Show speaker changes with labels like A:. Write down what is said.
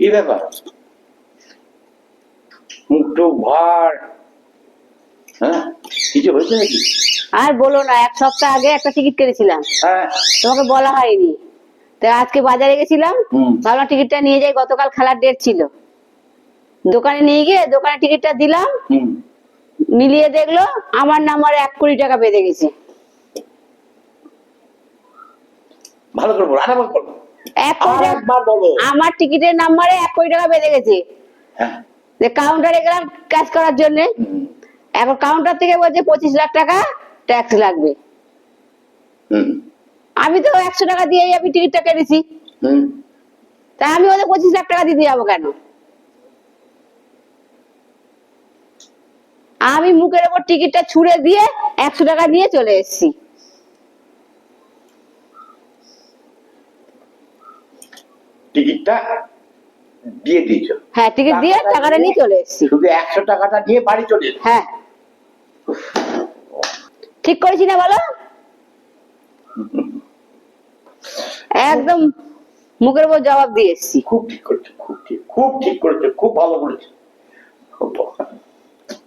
A: কি ব্যাপার? মুখটুক ভার। হ্যাঁ? কিছু হয়েছে নাকি?
B: আর বলো না এক সপ্তাহ আগে একটা টিকিট কেটেছিলাম।
A: হ্যাঁ।
B: তোমাকে বলা হয়নি। তো আজকে বাজারে গেছিলাম। ভাবলাম টিকিটটা নিয়ে যাই গতকাল খেলার ডেট ছিল। দোকানে নিয়ে গিয়ে দোকানে টিকিটটা দিলাম মিলিয়ে দেখল আমার নাম্বারে এক কোটি টাকা বেঁধে গেছে।
A: ভালো করে বলো আরেকবার বলো।
B: এক কোটি টাকা
A: আরেকবার বলো।
B: আমার টিকিটের নাম্বারে এক কোটি টাকা বেড়ে গেছে।
A: হ্যাঁ।
B: যে কাউন্টারে গেলাম কাজ করার জন্য। এখন কাউন্টার থেকে বলছে পঁচিশ লাখ টাকা ট্যাক্স লাগবে।
A: হুম।
B: আমি তো একশো টাকা দিয়েই আমি টিকিটটা কেটেছি।
A: হুম।
B: তা আমি ওদের পঁচিশ লাখ টাকা দিতে যাব কেন? আমি মুখের ওপর টিকিটটা ছুড়ে দিয়ে একশো টাকা নিয়ে চলে এসেছি।
A: টিকিটটা দিয়ে দিয়েছ।
B: হ্যাঁ টিকিট দিয়ে টাকাটা নিয়ে চলে এসেছি।
A: শুধু একশো টাকাটা দিয়ে বাড়ি চলে।
B: হ্যাঁ। ঠিক করেছি না বলো? একদম মুখের উপর জবাব দিয়ে এসেছি।
A: খুব ঠিক করেছ খুব ঠিক খুব ঠিক করেছ খুব ভালো করেছ। খুব ভালো।